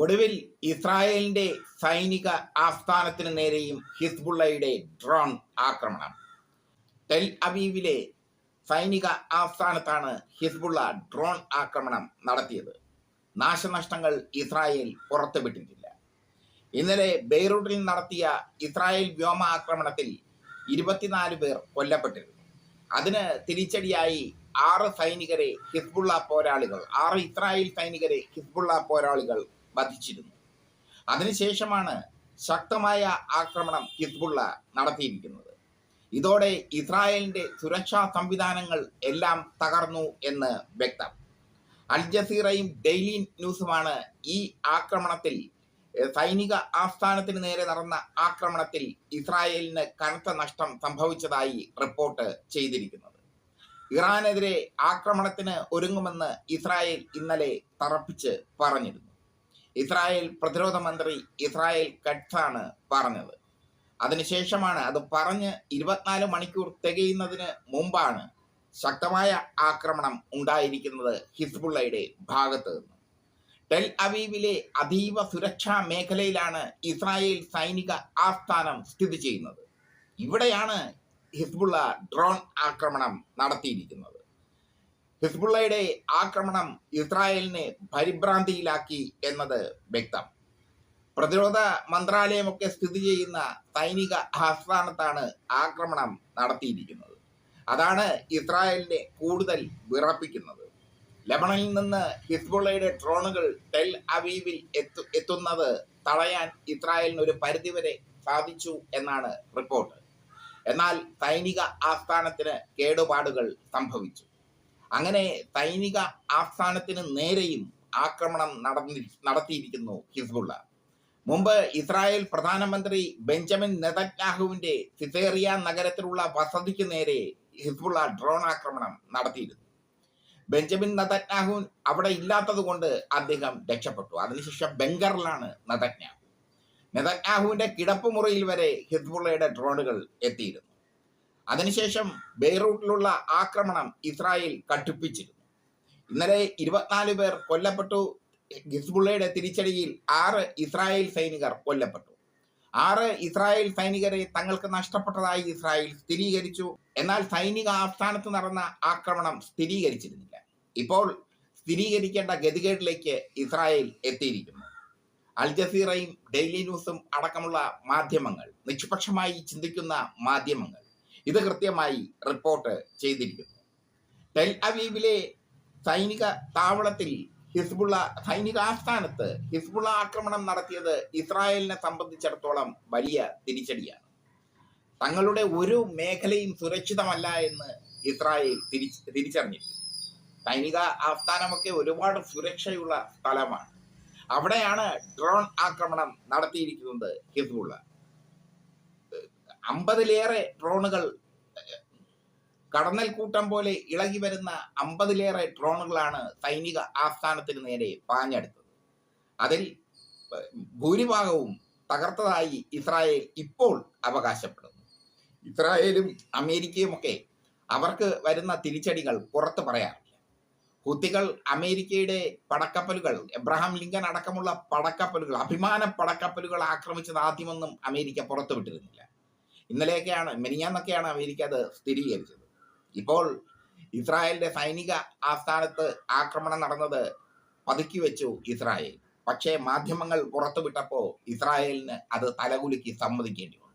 ഒടുവിൽ ഇസ്രായേലിന്റെ സൈനിക ആസ്ഥാനത്തിന് നേരെയും ഹിസ്ബുള്ളയുടെ ഡ്രോൺ ആക്രമണം. ടെൽ അബീവിലെ സൈനിക ആസ്ഥാനത്താണ് ഹിസ്ബുള്ള ഡ്രോൺ ആക്രമണം നടത്തിയത്. നാശനഷ്ടങ്ങൾ ഇസ്രായേൽ പുറത്തുവിട്ടിട്ടില്ല. ഇന്നലെ ബെയ്റൂട്ടിൽ നടത്തിയ ഇസ്രായേൽ വ്യോമ ആക്രമണത്തിൽ ഇരുപത്തിനാല് പേർ കൊല്ലപ്പെട്ടിരുന്നു. അതിന് തിരിച്ചടിയായി ആറ് സൈനികരെ ഹിസ്ബുള്ള പോരാളികൾ ആറ് ഇസ്രായേൽ സൈനികരെ ഹിസ്ബുള്ള പോരാളികൾ വധിച്ചിരുന്നു. അതിനുശേഷമാണ് ശക്തമായ ആക്രമണം ഹിസ്ബുള്ള നടത്തിയിരിക്കുന്നത്. ഇതോടെ ഇസ്രായേലിന്റെ സുരക്ഷാ സംവിധാനങ്ങൾ എല്ലാം തകർന്നു എന്ന് വ്യക്തം. അൽ ജസീറയും ഡെയിലി ന്യൂസുമാണ് ഈ ആക്രമണത്തിൽ സൈനിക ആസ്ഥാനത്തിന് നേരെ നടന്ന ആക്രമണത്തിൽ ഇസ്രായേലിന് കനത്ത നഷ്ടം സംഭവിച്ചതായി റിപ്പോർട്ട് ചെയ്തിരിക്കുന്നത്. ഇറാനെതിരെ ആക്രമണത്തിന് ഒരുങ്ങുമെന്ന് ഇസ്രായേൽ ഇന്നലെ തറപ്പിച്ച് പറഞ്ഞിരുന്നു. ഇസ്രായേൽ പ്രതിരോധ മന്ത്രി ഇസ്രായേൽ കട്സാണ് പറഞ്ഞത്. അതിനുശേഷമാണ് അത് പറഞ്ഞ് ഇരുപത്തിനാല് മണിക്കൂർ തികയുന്നതിന് മുമ്പാണ് ശക്തമായ ആക്രമണം ഉണ്ടായിരിക്കുന്നത് ഹിസ്ബുള്ളയുടെ ഭാഗത്ത് നിന്ന്. ടെൽ അവീവിലെ അതീവ സുരക്ഷാ മേഖലയിലാണ് ഇസ്രായേൽ സൈനിക ആസ്ഥാനം സ്ഥിതി ചെയ്യുന്നത്. ഇവിടെയാണ് ഹിസ്ബുള്ള ഡ്രോൺ ആക്രമണം നടത്തിയിരിക്കുന്നത്. ഹിസ്ബുള്ളയുടെ ആക്രമണം ഇസ്രായേലിനെ പരിഭ്രാന്തിയിലാക്കി എന്നത് വ്യക്തം. പ്രതിരോധ മന്ത്രാലയമൊക്കെ സ്ഥിതി ചെയ്യുന്ന സൈനിക ആസ്ഥാനത്താണ് ആക്രമണം നടത്തിയിരിക്കുന്നത്. അതാണ് ഇസ്രായേലിനെ കൂടുതൽ വിറപ്പിക്കുന്നത്. ലബണനിൽ നിന്ന് ഹിസ്ബുള്ളയുടെ ഡ്രോണുകൾ ടെൽ അവീവിൽ എത്തു എത്തുന്നത് തടയാൻ ഇസ്രായേലിന് ഒരു പരിധിവരെ സാധിച്ചു എന്നാണ് റിപ്പോർട്ട്. എന്നാൽ സൈനിക ആസ്ഥാനത്തിന് കേടുപാടുകൾ സംഭവിച്ചു. അങ്ങനെ സൈനിക ആസ്ഥാനത്തിന് നേരെയും ആക്രമണം നടന്നി നടത്തിയിരിക്കുന്നു ഹിസ്ബുള്ള. മുമ്പ് ഇസ്രായേൽ പ്രധാനമന്ത്രി ബെഞ്ചമിൻ നെതന്യാഹുവിന്റെ സിസേറിയ നഗരത്തിലുള്ള വസതിക്ക് നേരെ ഹിസ്ബുള്ള ഡ്രോൺ ആക്രമണം നടത്തിയിരുന്നു. ബെഞ്ചമിൻ നെതന്യാഹു അവിടെ ഇല്ലാത്തത് കൊണ്ട് അദ്ദേഹം രക്ഷപ്പെട്ടു. അതിനുശേഷം ബംഗറിലാണ് നെതന്യാഹു. നെതന്യാഹുവിന്റെ കിടപ്പുമുറിയിൽ വരെ ഹിസ്ബുള്ളയുടെ ഡ്രോണുകൾ എത്തിയിരുന്നു. അതിനുശേഷം ബെയ്റൂട്ടിലുള്ള ആക്രമണം ഇസ്രായേൽ കടുപ്പിച്ചിരുന്നു. ഇന്നലെ ഇരുപത്തിനാല് പേർ കൊല്ലപ്പെട്ടു. ഹിസ്ബുള്ളയുടെ തിരിച്ചടിയിൽ ആറ് ഇസ്രായേൽ സൈനികർ കൊല്ലപ്പെട്ടു. ആറ് ഇസ്രായേൽ സൈനികരെ തങ്ങൾക്ക് നഷ്ടപ്പെട്ടതായി ഇസ്രായേൽ സ്ഥിരീകരിച്ചു. എന്നാൽ സൈനിക ആസ്ഥാനത്ത് നടന്ന ആക്രമണം സ്ഥിരീകരിച്ചിരുന്നില്ല. ഇപ്പോൾ സ്ഥിരീകരിക്കേണ്ട ഗതികേടിലേക്ക് ഇസ്രായേൽ എത്തിയിരിക്കുന്നു. അൽ ജസീറയും ഡെയിലി ന്യൂസും അടക്കമുള്ള മാധ്യമങ്ങൾ നിഷ്പക്ഷമായി ചിന്തിക്കുന്ന മാധ്യമങ്ങൾ ഇത് കൃത്യമായി റിപ്പോർട്ട് ചെയ്തിരിക്കുന്നു. ടെൽ അവീവിലെ സൈനിക താവളത്തിൽ ഹിസ്ബുള്ള സൈനിക ആസ്ഥാനത്ത് ഹിസ്ബുള്ള ആക്രമണം നടത്തിയത് ഇസ്രായേലിനെ സംബന്ധിച്ചിടത്തോളം വലിയ തിരിച്ചടിയാണ്. തങ്ങളുടെ ഒരു മേഖലയും സുരക്ഷിതമല്ല എന്ന് ഇസ്രായേൽ തിരിച്ച് തിരിച്ചറിഞ്ഞിരിക്കുന്നു. സൈനിക ആസ്ഥാനമൊക്കെ ഒരുപാട് സുരക്ഷയുള്ള സ്ഥലമാണ്. അവിടെയാണ് ഡ്രോൺ ആക്രമണം നടത്തിയിരിക്കുന്നത് ഹിസ്ബുള്ള. അമ്പതിലേറെ ഡ്രോണുകൾ കടന്നൽ കൂട്ടം പോലെ ഇളകി വരുന്ന അമ്പതിലേറെ ഡ്രോണുകളാണ് സൈനിക ആസ്ഥാനത്തിന് നേരെ പാഞ്ഞെടുത്തത്. അതിൽ ഭൂരിഭാഗവും തകർത്തതായി ഇസ്രായേൽ ഇപ്പോൾ അവകാശപ്പെടുന്നു. ഇസ്രായേലും അമേരിക്കയും ഒക്കെ അവർക്ക് വരുന്ന തിരിച്ചടികൾ പുറത്തു പറയാറില്ല. ഹുത്തികൾ അമേരിക്കയുടെ പടക്കപ്പലുകൾ എബ്രഹാം ലിങ്കൻ അടക്കമുള്ള പടക്കപ്പലുകൾ അഭിമാന പടക്കപ്പലുകൾ ആക്രമിച്ചത് ആദ്യമൊന്നും അമേരിക്ക പുറത്തുവിട്ടിരുന്നില്ല. ഇന്നലെയൊക്കെയാണ് മെനിയാന്നൊക്കെയാണ് അമേരിക്ക അത് സ്ഥിരീകരിച്ചത്. ഇപ്പോൾ ഇസ്രായേലിന്റെ സൈനിക ആസ്ഥാനത്ത് ആക്രമണം നടന്നത് പതുക്കി വെച്ചു ഇസ്രായേൽ. പക്ഷേ മാധ്യമങ്ങൾ പുറത്തുവിട്ടപ്പോൾ ഇസ്രായേലിന് അത് തലകുലുക്കി സമ്മതിക്കേണ്ടി വന്നു.